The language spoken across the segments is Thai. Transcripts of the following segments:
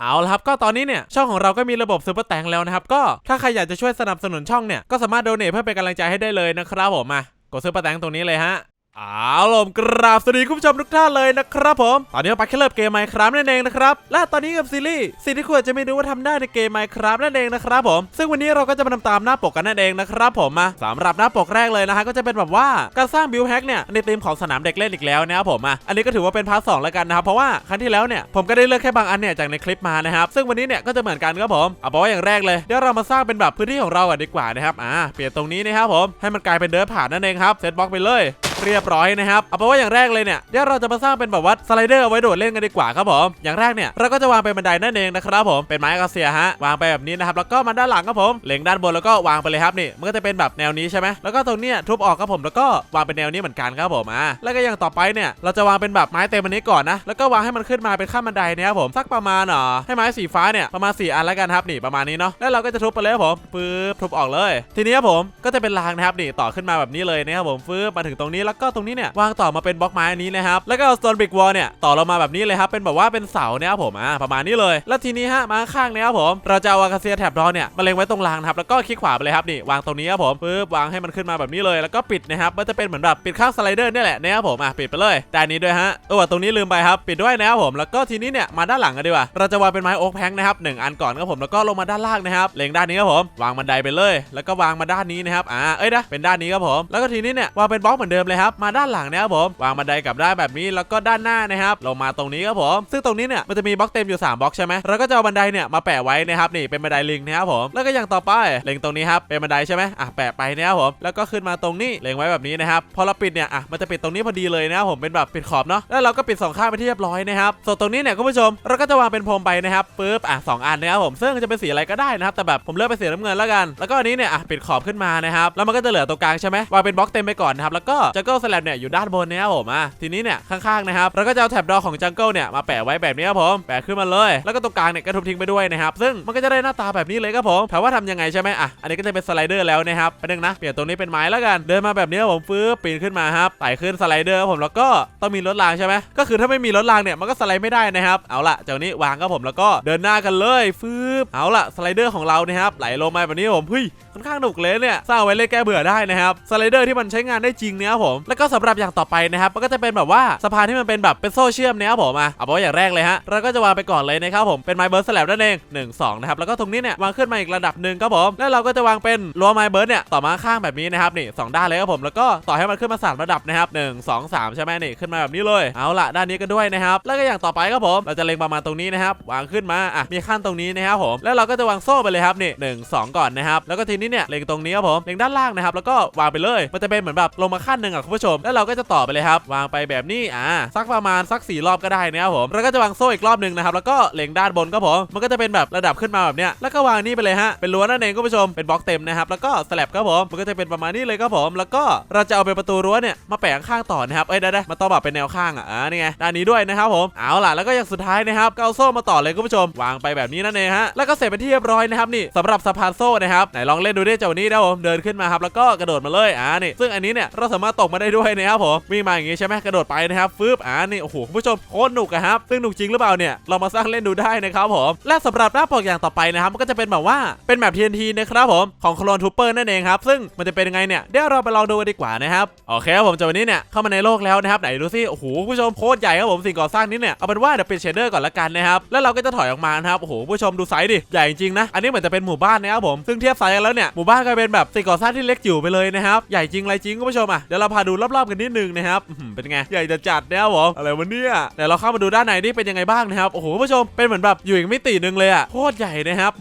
เอาละครับก็ตอนนี้เนี่ยช่องของเราก็มีระบบซูเปอร์แตงแล้วนะครับก็ถ้าใครอยากจะช่วยสนับสนุนช่องเนี่ยก็สามารถโดเนทเพื่อเป็นกำลังใจให้ได้เลยนะครับผมมากดซูเปอร์แตงตรงนี้เลยฮะ อาล่ะกราบสวัสดีคุณผู้ชมทุกท่านเลยนะครับผม ตอนนี้เราไปแค่เริ่มเกมไมค์ครับนั่นเองนะครับ และตอนนี้กับซีรีส์สิ่งที่คุณอาจะไม่รู้ว่าทำได้ในเกมไมค์ครับนั่นเองนะครับผม ซึ่งวันนี้เราก็จะมาทำตามหน้าปกกันนั่นเองนะครับผมมาสำหรับหน้าปกแรกเลยนะฮะก็จะเป็นแบบว่าการสร้างบิลแฮกเนี่ยในธีมของสนามเด็กเล่นอีกแล้วนะครับผมอะอันนี้ก็ถือว่าเป็นพาร์ทสองแล้วกันนะครับเพราะว่าครั้งที่แล้วเนี่ยผมก็ได้เลือกแค่บางอันเนี่ยจากในคลิปมานะครับซึ่งวันนี้เนี่ยก็จะเหมือนกันครับผมเอาบอกว่าอย่างแรกเลยเดี๋ยวเรามาสร้างเป็นแบบพื้นที่ของเราก่อนดีกว่านะครับอ่าเปลี่ยนตรงนี้นะครับผมให้มันกลายเป็นเดินผ่านนั่นเองครับเซตบล็อกไปเลย เรียบร้อยนะครับเอาเป็นว่าอย่างแรกเลยเนี่ยเดี๋ยวเราจะมาสร้างเป็นแบบว่าสไลเดอร์เอาไว้โดดเล่นกันดีกว่าครับผมอย่างแรกเนี่ยเราก็จะวางเป็นบันไดนั่นเองนะครับผมเป็นไม้กระเสียฮะวางไปแบบนี้นะครับแล้วก็มาด้านหลังครับผมเล็งด้านบนแล้วก็วางไปเลยครับนี่มันก็จะเป็นแบบแนวนี้ใช่ไหมแล้วก็ตรงเนี้ยทุบออกครับผมแล้วก็วางเป็นแนวนี้เหมือนกันครับผมอ่าแล้วก็อย่างต่อไปเนี่ยเราจะวางเป็นแบบไม้เต็มอันนี้ก่อนนะแล้วก็วางให้มันขึ้นมาเป็นขั้นบันไดเนี่ยครับผมสักประมาณเอ่อให้ไม้สีฟ้าเนี่ยประมาณ4อันแล้วกันครับนี่ประมาณนี้เนาะแล้วเราก็จะทุบไปเลยครับผมปึ๊บทุบออกเลย ทีนี้ครับผมก็จะเป็นรางนะครับนี่ต่อขึ้นมาแบบนี้เลยนะครับผมปึ๊บมาถึงตรงนี้แล้วก็ตรงนี้เนี่ยวางต่อมาเป็นบล็อกไม้อันนี้นะครับแล้วก็เอา stone brick wall เนี่ยต่อลงมาแบบนี้เลยครับเป็นแบบว่าเป็นเสาเนี่ยครับผมอ่าประมาณนี้เลย แล้วทีนี้ฮะมาข้างเนี่ยครับผมเราจะเอาอากาเซียแถบดอเนี่ยมาเล็งไว้ตรงรางนะครับแล้วก็คลิกขวาไปเลยครับนี่วางตรงนี้ครับผมปึ๊บวางให้มันขึ้นมาแบบนี้เลย แล้วก็ปิดนะครับมันจะเป็นเหมือนแบบปิดข้างสไลเดอร์เนี่ยแหละนะครับผมอะปิดไปเลยด้านนี้ด้วยฮะเออตรงนี้ลืมไปครับปิดด้วยนะครับผมแล้วก็ทีนี้เนี่ยมาด้านหลังกันดีกว่าเราจะวางเป็นไม้โอ๊กแพงนะครับหนึ่งอันก่อนครับผมแล้วก็ลงมาด้านล่างนะครับเล็งด้านนี้ครับผมวางบันไดไปเลย แล้วก็วางมาด้านนี้นะครับอ่าเอ้ยนะเป็นด้านนี้ครับผมแล้วก็ทีนี้เนี่ยวางเป็นบล็อกเหมือนเดิมเลยครับมาด้านหลังนะครับผมวางบันไดกลับได้แบบนี้แล้วก็ด้านหน้านะครับลงมาตรงนี้ครับผม ซึ่งตรงนี้เนี่ยมันจะมีบล็อกเต็มอยู่3บล็อกใช่ไหมเราก็จะเอาบันไดเนี่ยมาแปะไว้นะครับนี่เป็นบันไดลิงนะครับผมแล้วก็อย่างต่อไปเล็งตรงนี้ครับเป็นบันไดใช่ไหมอะแปะไปนะครับผมแล้วก็ขึ้นมาตรงนี้เล็งไว้แบบนี้นะครับพอเราปิดเนี่ยอะมันจะปิดตรงนี้พอดีเลยนะครับผมเป็นแบบปิดขอบเนาะแล้วเราก็ปิดสองข้างไปที่เรียบร้อยนะครับส่วนตรงนี้เนี่ยคุณผู้ชมเราก็จะวางเป็นพรมไปนะครับปึ๊บอะสองอันนะครับผมซึ่งจะเป็นสีอะไรก็ได้นะครับแต่แบบผมเลือกเป็นสีน้ำเงินแล้วกัน แล้วก็อันนี้เนี่ยอะปิดขอบขึ้นมานะครับแล้วมันก็จะเหลือตรงกลางใช่ไหมวางเป็นบล็อกเต็มไปก่อนนะครับแล้วก็จังเกิลสแลบเนี่ยอยู่ด้านบนนะครับผมอะทีนี้เนี่ยข้างๆนะครับเราก็จะเอาแถบดอของจังเกิลเนี่ยมาแปะไว้แบบนี้ครับผมแปะขึ้นมาเลย แล้วก็ตรงกลางเนี่ยก็ทุบทิ้งไปด้วยนะครับซึ่งมันก็จะได้หน้าตาแบบนี้เลยครับผมถามว่าทำยังไงใช่ไหมอะอันนี้ก็จะเป็นสไลเดอร์แล้วนะครับไปนึงนะเปลี่ยนตรงนี้เป็นไม้แล้วกันเดินมาแบบนี้ครับผมฟื้ปีนขึ้นมาครับไต่ขึ้นสไลเดอร์ผมแล้วก็ต้องมีรถรางใช่ไหมก็คือถ้าไม่มีรถรางเนี่ยมันก็สไลด์ไม่ได้นะครับเอาละจ้านี้วางครับผมแล้วก็เดินหน้ากันเลยฟื้เอาละสไลเดอร์ของเรานะครับไหลลงมาแบบนี้ผมเฮ้ยค่อนข้างหนุกเลยเนี่ยสร้างไว้เล่นแก้เบื่อได้นะครับสไลเดอร์ที่มันใช้งานได้จริงเนี่ยครผมแล้วก็สำหรับอย่างต่อไปนะครับมันก็จะเป็นแบบว่าสะพานที่มันเป็นแบบเป็นโซ่เชื่อมเนี่ยครับผมอะเอาเป็นว่าอย่างแรกเลยฮะเราก็จะวางไปก่อนเลยนะครับผมเป็นไม้เบิร์ดสแลบนั่นเอง1 2นะครับแล้วก็ตรงนี้เนี่ยวางขึ้นมาอีกระดับหนึ่งครับผมแล้วเราก็จะวางเป็นรั้วไม้เบิร์ดเนี่ยต่อมาข้างแบบนี้นะครับนี่สองด้านเลยครับผมแล้วก็ต่อให้มันขึ้นมาสามระดับนะครับหนึ่งสองสามใช่ไหมนี่ขึ้นมาแบบนี้เลยเอาละด้านนี้ก็ด้วยนะครับแล้วก็อย่างต่อไปครับผมเราจะเล็งประมาณตรงนี้นะครับวางขึ้นมาอะมีขั้นตรงนี้นะครับผมแล้วเราก็จะวางโซ่ไปเลยครับนี่หนึ่งสองก่อนนะครับแล้วก็ทีนี้เนี่ยเล็งตรงนี้ครับผมเล็งด้านล่างนะครับแล้วก็วางไปเลยมันจะเป็นเหมือนแบบลงมาขั้นหนึ่งอะคุณผู้ชม แล้วเราก็จะต่อไปเลยครับ วางไปแบบนี้อ่าสักประมาณสักสี่รอบก็ได้นะครับผมแล้วก็จะวางโซ่อีกรอบหนึ่งนะครับแล้วก็เล็งด้านบนครับผมมันก็จะเป็นแบบระดับขึ้นมาแบบเนี้ยแล้วก็วางนี่ไปเลยฮะเป็นรั้วนั่นเองคุณผู้ชมเป็นบล็อกเต็มนะครับแล้วก็สลับครับผมมันก็จะเป็นประมาณนี้เลยครับผม แล้วก็เราจะเอาเป็นประตูรั้วเนี่ยมาแปะข้างต่อนะครับเอ้ยได้ได้มาต่อแบบเป็นแนวข้างอะอ่านี่ไงด้านนี้ด้วยนะครับผมเอาล่ะแล้วก็อย่างสุดท้ายนะครับก็เอาโซ่มาต่อเลยคุณผู้ชม วางไปแบบนี้นั่นเองฮะแล้วก็เสร็จเป็นที่เรียบร้อยนะครับนี่สำหรับสะพานโซ่นะครับไหนลองเล่นดูดิเจ้านี้นะผมเดินขึ้นมาครับแล้วก็กระโดดมาเลยอ่านี่ซึ่งอันนี้เนี่ยเราสามารถตกมาได้ด้วยนะครับผมวิ่งมาอย่างงี้ใช่ไหมกระโดดไปนะครับฟึบอ่านี่โอ้โหคุณผู้ชมโคตรหนุกอะครับซึ่งหนุกจริงหรือเปล่าเนี่ยเรามาสร้างเล่นดูได้นะครับผมและสำหรับหน้าปกอย่างต่อไปนะครับมันก็จะเป็นแบบว่าเป็นแบบ TNT นะครับผมของโคลนทูเปอร์นั่นเองครับซึ่งมันจะเป็นยังไงเนี่ยเดี๋ยวเราไปลองดูกันดีกว่านะครับโอเคครับผมจากวันนี้เนี่ยเข้ามาในโลกแล้วนะครับไหนดูสิโอ้โหคุณผู้ชมโคตรใหญ่ครับผมสิ่งก่อสร้างนี้เนี่ยเอาเป็นว่าเดี๋ยวเปิดเชเดอร์ก่อนละกันนะครับแล้วเราก็จะถอยออกมานะครับโอ้โหคุณผู้ชมดูไซส์ดิใหญ่จริงนะอันนี้เหมือนจะเป็นหมู่บ้านนะครับผมซึ่งเทียบไซส์กันแล้วเนี่ยหมู่บ้านกลายเป็นแบบสิ่งก่อสร้างที่เล็กจิ๋วไปเลยนะครับใหญ่จริงไรจริงคุณผู้ชมอะเดี๋ยวเราพาดูรอบๆกันนิดนึงนะครับเป็นไงใหญ่จะจัดนะครับผมอะไรวะเนี่ยเดี๋ยวเราเข้ามาดูด้านในนี่เป็นยังไงบ้างนะครับโอ้โหคุณผู้ชมเป็นเหมือนแบบอยู่อีกมิติหนึ่งเลยอะโคตรใหญ่นะครับ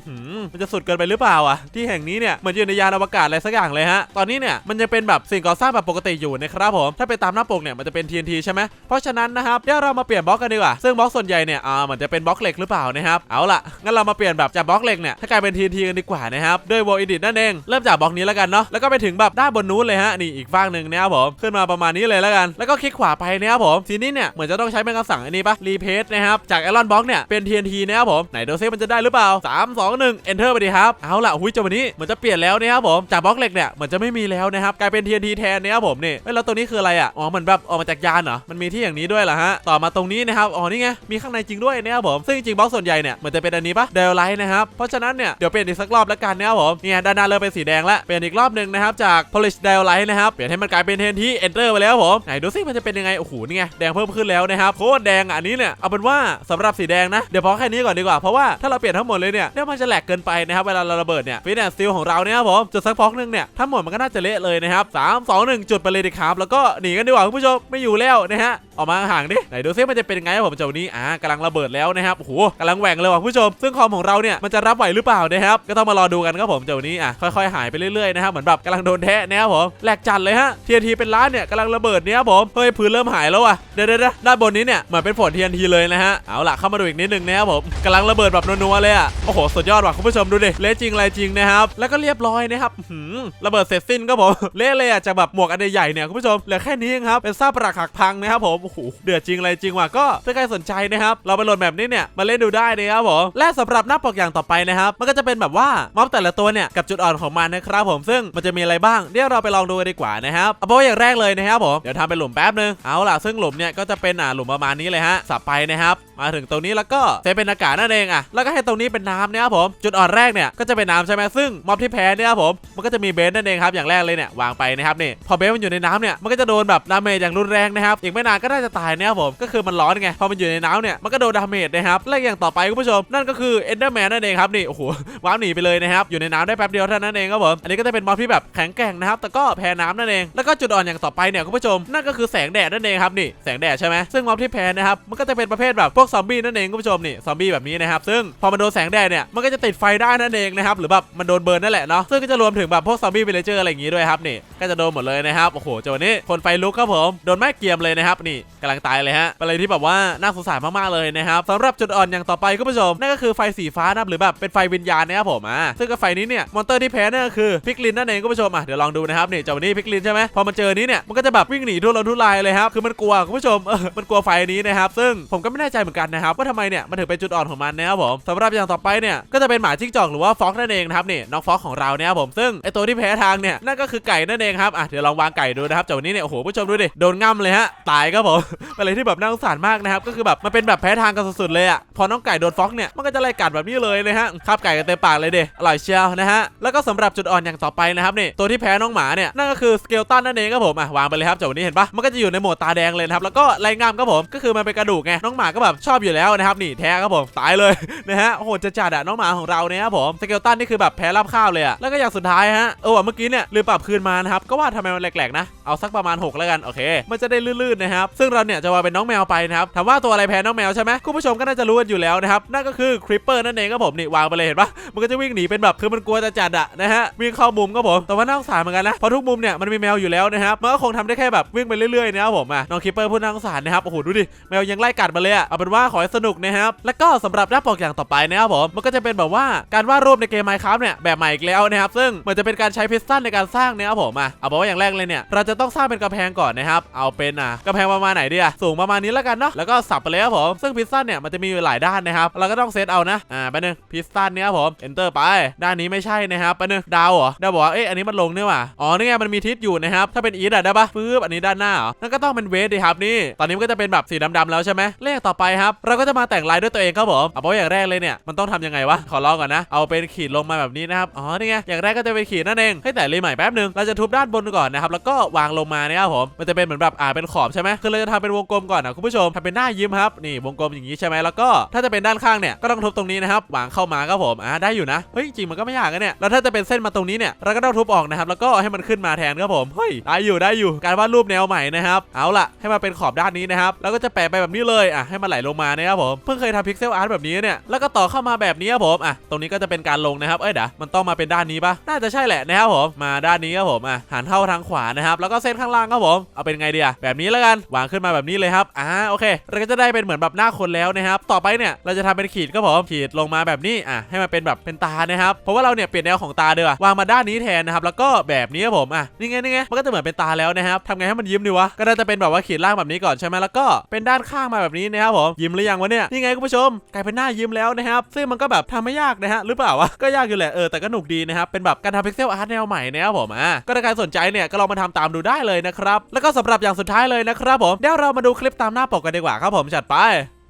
มันจะสุดเกินไปหรือเปล่าอะที่แห่งนี้เนี่ยเหมือนอยู่ในยานอวกาศอะไรสักอย่างเลยฮะตอนนี้เนี่ยมันจะเป็นแบบสิ่งก่อสร้างแบบปกติอยู่นะครับผมถ้าไปตามหน้าปกเนี่ยมันจะเป็น TNT ใช่ไหมเพราะฉะนั้นนะครับเดี๋ยวเรามาเปลี่ยนบล็อกกันดีกว่าซึ่งบล็อกส่วนใหญ่เนี่ยอ่าเหมือนจะเป็นบล็อกเหล็กหรือเปล่านะครับเอาล่ะงั้นเรามาเปลี่ยนแบบจากบล็อกเหล็กเนี่ยให้กลายเป็น TNT กันดีกว่านะครับด้วย Wall Edit นั่นเองเริ่มจากบล็อกนี้แล้วกันเนาะแล้วก็ไปถึงแบบด้านบนนู้นเลยฮะนี่อีกฝั่งหนึ่งนะครับผมขึ้นมาประมาณนี้เลยแล้วกัน แล้วก็คลิกขวาไปนะครับผมทีนี้เนี่ยเหมือนจะต้องใช้เป็นคำสั่งอันนี้ปะรีเพสนะครับจากไอรอนบ็อกเนี่ยเป็น TNT นะครับผมไหนดูซิมันจะได้หรือเปล่า 3 2 1 enter ไปดีครับเอาล่ะหุ้ยจังหวะนี้เหมือนจะเปลี่ยนแล้วนะครับผมจากบล็อกเหล็กเนี่ยเหมือนจะไม่มีแล้วนะครับกลายเป็น TNT แทนนะครับผมนี่เอ้ยแล้วตัวนี้คืออะไรอะอ๋อเหมือนแบบออกมาจากยานเหรอมันมีที่อย่างนี้ด้วยเหรอฮะต่อมาตรงนี้นะครับอ๋อนี่ไงมีข้างในจริงด้วยนะครับผมซึ่งจริงบล็อกส่วนใหญ่เนี่ยเหมือนจะเป็นอันนี้ปะเดลไลท์นะครับเพราะฉะนั้นเนี่ยเดี๋ยวเปลี่ยนอีกสักรอบแล้วกันนะครับผมเนี่ยด้านหน้าเริ่มเป็นสีแดงแล้วเปลี่ยนอีกรอบหนึ่งนะครับจาก polish d e l light นะครับเปลี่ยนให้มันกลายเป็น TNT enter ไปแล้วผมไหนดูซิมันจะเป็นยังไงโอ้โหนี่ไงแดงเพิ่มขึ้นแล้วนะครับโคตรแดงอันนี้เนี่ยเอาเป็นว่าสำหรับสีแดงนะเดี๋ยวพอแค่นี้ก่อนดีกว่าเพราะว่าถ้าเราเปลี่ยนทั้งหมดเลยเนี่ยเดี๋ยวมันจะแหลกเกินไปนะครับเวลาเราระเบิดเนี่ยฟิตแอนซิลของเราเนี่ยครับผมจุดสักพอกหนึงเนี่ยทั้งหมดมันก็น่าจะเละเลยนะครับสามสองหนึ่งจุดไปเลยดีครับแล้วก็หนีกันดีกว่าคุณผู้ชมไม่อยู่แล้วนะฮะออกมาห่างดิไหนดูซิมันจะเป็นยังไงครับผมเจ้านี้อ่ากำลังระเบิดแล้วนะครับโอ้โหกำลังแหว่งเลยว่ะผู้ชม ซึ่งคอมของเราเนี่ยมันจะรับไหวหรือเปล่านะครับก็ต้องมารอดูกันครับผมเจ้านี้อะค่อยๆ หายไปเรื่อยๆนะครับเหมือนแบบกำลังโดนแทะนะครับผมแหลกจัดเลยฮะ TNT เป็นล้านเนี่ยกำลังระเบิดเนี่ยครับผมเฮ้ยพื้นเริ่มหายแล้วอะเดี๋ยวๆๆด้านบนนี้เนี่ยเหมือนเป็นฝน TNT เลยนะฮะเอาล่ะเข้ามาดูอีกนิดนึงนะครับผมกำลังระเบิดแบบนัวๆเลยอะโอ้โหสุดยอดว่ะคุณผู้ชมดูดิเละจริงอะไรจริงนะครับแล้วก็เรียบร้อยนะครับหือระเบิดเสร็จสิ้นครับผมเละเลยอะจากแบบหมวกอันใหญ่เนี่ยคุณผู้ชมเหลือแค่นี้เองครับเป็นซากปรักหักพังนะครับผมโอ้โหเดือดจริงอะไรจริงว่ะก็ถ้าใครสนใจนะครับเราไปโหลดแบบนี้เนี่ยมาเล่นดูได้นะครับผมและสำหรับหน้าปกอย่างต่อไปนะครับมันก็จะเป็นแบบว่าม็อบแต่ละตัวเนี่ยกับจุดอ่อนของมันนะครับผมซึ่งมันจะมีอะไรบ้างเดี๋ยวเราไปลองดูกันดีกว่านะครับเอาเป็นว่าอย่างแรกเลยนะครับผมเดี๋ยวทำเป็นหลุมแป๊บนึงเอาล่ะซึ่งหลุมเนี่ยก็จะเป็นอ่าหลุมประมาณนี้เลยฮะสับไปนะครับมาถึงตรงนี้แล้วก็เซฟเป็นอากาศนั่นเองอะแล้วก็ให้ตรงนี้เป็นน้ำเนะครับผมจุดอ่อนแรกเนี่ยก็จะเป็นน้ำใช่ไหมซึ่งม็อบที่แพ้เนี่ยครับผมมันก็จะมีเบสนั่นเองครับอย่างแรกเลยเนี่ยวางไปนะครับนี่พอเบสมันอยู่ในน้ำเนี่ยมันก็จะโดนแบบดาเมจอย่างรุนแรงนะครับอีกไม่นานก็น่าจะตายเนะครับผมก็คือมันร้อนไงพอมันอยู่ในน้ำเนี่ยมันก็โดนดาเมจนะครับและอย่างต่อไปคุณผู้ชมนั่นก็คือเอนเดอร์แมนนั่นเองครับนี่โอ้โหว้าวหนีไปเลยนะครับอยู่ในน้ำได้แป๊บเดียวเท่านั้นเองครับผมอันนี้ก็จะเป็นม็อสที่แบบแข็งแกร่งนะครับแต่ก็แพ้น้ำนั่นเองแล้วก็จุดอ่อนอย่างต่อไปเนี่ยคุณผู้ชมนั่นก็คือแสงแดดนั่นเองครับนี่แสงแดดใช่ไหมซึ่งม็อสที่แพ้นะครับมันก็จะเป็นประเภทแบบพวกซอมบี้นั่นเองคุณผู้ชมนี่ซอมบี้แบบนี้นะครับซึ่งพอมันโดนแสงแดดเนี่ยมันก็จะติดไฟได้นั่นเองนะครับหรือแบบมันโดนเบิร์นนั่นแหละเนาะซึ่งก็จะรวมถึงแบบพวกซอมบี้วิลเลเจอร์อะไรอย่างงี้ด้วยครับนี่ก็จะโดนหมดเลยนะครับโอ้โหจังหวะนี้คนไฟลุกครับผมโดนแม่เกียมเลยนะครับนี่กำลังตายเลยฮะเป็นอะไรที่แบบว่าน่าสงสารมากๆเลยนะครับสำหรับจุดอ่อนอย่างต่อไปคุณผู้ชมนั่นก็คือไฟสีฟ้านะครับหรือแบบเป็นไฟวิญญาณนะครับผมอ่าซึ่งก็ไฟนี้เนี่ยมอนเตอร์ที่แพ้นั่นก็คือพิกลินนั่นเองคุณผู้ชมอะเดี๋ยวลองดูนะครับนี่เจ้านี้พิกลินใช่ไหมพอมันเจอนี้เนี่ยมันก็จะแบบวิ่งหนีทุรนทุรายเลยครับคือมันกลัวคุณผู้ชมเออมันกลัวไฟนี้นะครับซึ่งผมก็ไม่แน่ใจเหมือนกันนะครับว่าทำไมเนี่ยมันถึงเป็นจุดอ่อนของมันนะครับผมสำหรับอย่างต่อไปเนี่ยก็จะเป็นหมาจิ้งจอกหรือว่าฟ็อกนั่นเองนะครับนี่น้องฟ็อกของเราเนี่ยครับผมซึ่งไอตัวที่แพ้ทางเนี่ยนั่นก็คือไก่นั่นเองครับอะเดี๋ยวลองวางไก่ดูนะครับเจ้านี้เนี่ยโอ้โหผู้ชมดูดิโดนง่ำเลยฮะตายครับผมเป็นอะไรที่แบบน่าสงสารมากนะครับก็คือแบบมันเป็นแบบแพ้ทางกันสุดๆเลยอะพอน้องไก่โดนฟ็อกเนี่ยมันก็จะไล่กัดแบบนี้เลยนะฮะคาบไก่กันเต็มปากเลยเด้อร่อยเชียวนะฮะแล้วก็สำหรับจุดอ่อนอย่างต่อไปนะครับนี่ตัวที่แพ้น้องหมาเนี่ยนั่นก็คือสเกลตันนั่นเองครับผมอะวางไปเลยครับเจ้านี้เห็นปะมันก็จะอยู่ในโหมดตาแดงเลยครับแล้วก็ไล่งามครับผมก็คือมันเป็นกระดูกไงน้องหมาก็แบบชอบอยู่แล้วนะครับนี่แท้ครับผมตายเลยนะฮะโอ้โหจะจัดอะน้องหมาของเราเนี่ยครับผมสเกลตันนี่คือแบบแพ้รับข้าวเลยอะแล้วก็อย่างสุดท้ายฮะเออเมื่อกี้เนี่ยลืมปรับคืนมานะครับก็ว่าทำไมมันแหลกๆนะเอาสักประมาณ 6 แล้วกันโอเค มันจะได้ลื่นๆนะครับซึ่งเราเนี่ยจะวางเป็นน้องแมวไปนะครับถามว่าตัวอะไรแพ้น้องแมวใช่ไหมคุณผู้ชมก็น่าจะรู้กันอยู่แล้วนะครับนั่นก็คือคริปเปอร์นั่นเองครับผมนี่วางไปเลยเห็นปะมันก็จะวิ่งหนีเป็นแบบคือมันกลัวจะจัดอะนะฮะวิ่งเข้ามุมครับผมแต่ว่าน่าสงสารเหมือนกันนะเพราะทุกมุมเนี่ยมันมีแมวอยู่แล้วนะครับมันก็คงทำได้แค่แบบวิ่งไปเรื่อยๆนะครับผมอะน้องคริปเปอร์พูดน่าสงสารนะครับโอ้โหดูดิแมวยังไล่กัดมาเลยอะเอาเป็นว่าขอให้สนุกนะครับแล้วก็สำหรับหน้าปกอย่างต่อไปนะครับผมมันก็จะเป็นแบบว่าการวาดรูปในเกม Minecraft เนี่ยแบบใหม่อีกแล้วนะครับซึ่งเหมือนจะเป็นการใช้พิซซันในการสร้างนะครับผมอะเอาบอกว่าอย่างแรกเลยเนี่ยเราจะะต้องสร้างเป็นกำแพงก่อนนะครับ เอาเป็นอะกำแพงประมาณไหนดีอะสูงประมาณนี้แล้วกันเนาะแล้วก็สับไปเลยครับผมซึ่งพิซซันเนี่ยมันจะมีอยู่หลายด้านนะครับเราก็ต้องเซตเอานะอ่าไปบนึงพิซซันเนี่ยครับผม enter ไป ด้านนี้ไม่ใช่นะครับไปบนึงดาวเหรอดาวบอกว่าเอ๊ะอันนี้มันลงเนี่ยว่ะอ๋อนี่ไงมันมีทิศอยู่นะครับถ้าเป็นอีทอะได้ปะปึ๊บอันนี้ด้านหน้าเหรอนั่นก็ต้องเป็นเวสดิครับนี่ ตอนนี้มันก็จะเป็นแบบสีดำๆแล้วใช่ไหมเลขต่อไปครับเราก็จะมาแต่งลายด้วยตัวเองครับผมเอาบอกว่าอย่างแรกเลยเนี่ยมันต้องทำยังไงวะขอลองก่อนนะเอาเป็นขีดลงมาแบบนี้นะครับอ๋อนี่ไงอย่างแรกก็จะเป็นขีดนั่นเองให้แต่รีใหม่แป๊บหนึงเราจะทุบด้านบนก่อนนะครับแล้วก็วางลงมาเนี่ยครับผมมันจะเป็นเหมือนแบบอ่าเป็นขอบใช่ไหมคือเราจะทำเป็นวงกลมก่อนนะคุณผู้ชมทำเป็นหน้ายิ้มครับนี่วงกลมอย่างนี้ใช่ไหมแล้วก็ถ้าจะเป็นด้านข้างเนี่ยก็ต้องทุบตรงนี้นะครับวางเข้ามาครับผมอ่าได้อยู่นะเฮ้ยจริงมันก็ไม่ยากนะเนี่ยแล้วถ้าจะเป็นเส้นมาตรงนี้เนี่ยเราก็ต้องทุบออกนะครับแล้วก็ให้มันขึ้นมาแทนครับผมเฮ้ยได้อยู่ได้อยู่การวาดรูปแนวใหม่นะครับเอาล่ะให้มาเป็นขอบด้านนี้นะครับแล้วก็จะแปะไปแบบนี้เลยอะให้มันไหลลงมานะครับผมเพิ่งเคยทำพิกเซลอาร์ตแบบนี้เนี่ยแล้วก็ต่อเข้ามาแบบนี้ครับผมอะตรงนี้ก็จะเป็นการลงนะครับเอ้ยเดี๋ยวมันต้องมาเป็นด้านนี้ปะน่าจะใช่แหละนะครับผมมาด้านนี้ครับผมอะหันเข้าทางขวานะครับแล้วก็ก็เซตข้างล่างครับผม เอาเป็นไงดีอะแบบนี้แล้วกันวางขึ้นมาแบบนี้เลยครับอ่าโอเค เราก็จะได้เป็นเหมือนแบบหน้าคนแล้วนะครับ ต่อไปเนี่ยเราจะทำเป็นขีดครับผมขีดลงมาแบบนี้อะให้มันเป็นแบบเป็นตานะครับเพราะว่าเราเนี่ยเปลี่ยนแนวของตาเดียวาวางมาด้านนี้แทนนะครับแล้วก็แบบนี้ครับผมอะนี่ไงนี่ไงมันก็จะเหมือนเป็นตาแล้วนะครับทำไงให้มันยิ้มดีวะก็น่าจะเป็นแบบว่าขีดล่างแบบนี้ก่อนใช่ไหมแล้วก็เป็นด้านข้างมาแบบนี้นะครับผมยิ้มหรือยังวะเนี่ยนี่ไงคุณผู้ชมกลายเป็นหน้ายิ้มแล้วนะครับซึ่งมันก็แบบทำไม่ยากนะฮะหรือเปล่าวะก็ยากอยู่แหละเออแต่ก็หนุกดีนะครับเป็นแบบการทำพิกเซลอาร์ตแนวใหม่นะครับผมอะก็ถ้าใครสนใจเนี่ยก็ลองมาทำตามดูได้เลยนะครับ แล้วก็สำหรับอย่างสุดท้ายเลยนะครับผมเดี๋ยวเรามาดูคลิปตามหน้าปกกันดีกว่าครับผมจัดไป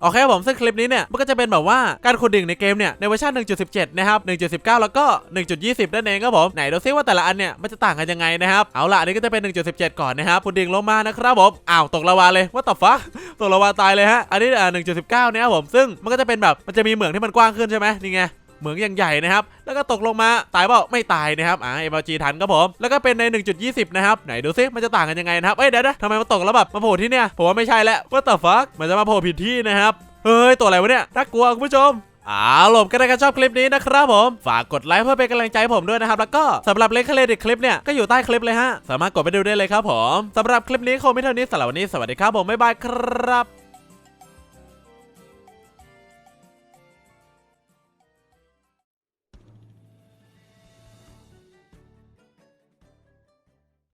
โอเคผมซึ่งคลิปนี้เนี่ยมันก็จะเป็นแบบว่าการขุดดิ่งในเกมเนี่ยในเวอร์ชัน1.17 นะครับ 1.19 แล้วก็ 1.20 นั่นเองครับผมไหนดูซิว่าแต่ละอันเนี่ยมันจะต่างกันยังไงนะครับเอาล่ะอันนี้ก็จะเป็น 1.17 ก่อนนะครับขุดดิ่งลงมานะครับผมอ้าวตกละวาเลยว่าต่อฟ้าตกละวาตายเลยฮะอันนี้อ่า1.19นะครับผมซึ่งมันก็จะเป็นแบบมันจะมีเหมืองที่มันกว้างขึ้นใช่ไหมนี่ไง เหมืองอย่างใหญ่นะครับ แล้วก็ตกลงมาตายเปล่าไม่ตายนะครับอ่า MLG ทันครับผมแล้วก็เป็นใน 1.20 นะครับไหนดูซิมันจะต่างกันยังไงนะครับเอ้ยเดี๋ยวนะทำไมมันตกแล้วแบบมาโผล่ที่เนี่ยผมว่าไม่ใช่แล้ว What the fuck มันจะมาโผล่ผิดที่นะครับเฮ้ยตัวอะไรวะเนี่ยน่ากลัวคุณผู้ชมอ้าวผมก็ได้กันชอบคลิปนี้นะครับผม ฝากกดไลค์เพื่อเป็นกำลังใจผมด้วยนะครับ แล้วก็สำหรับเลคเคเลดิคลิปเนี่ย ก็อยู่ใต้คลิปเลยฮะ สามารถกดไปดูได้เลยครับผมสำหรับคลิปนี้คงไม่เท่านี้สำหรับวันนี้สวัสดีครับผม บ๊ายบายครับ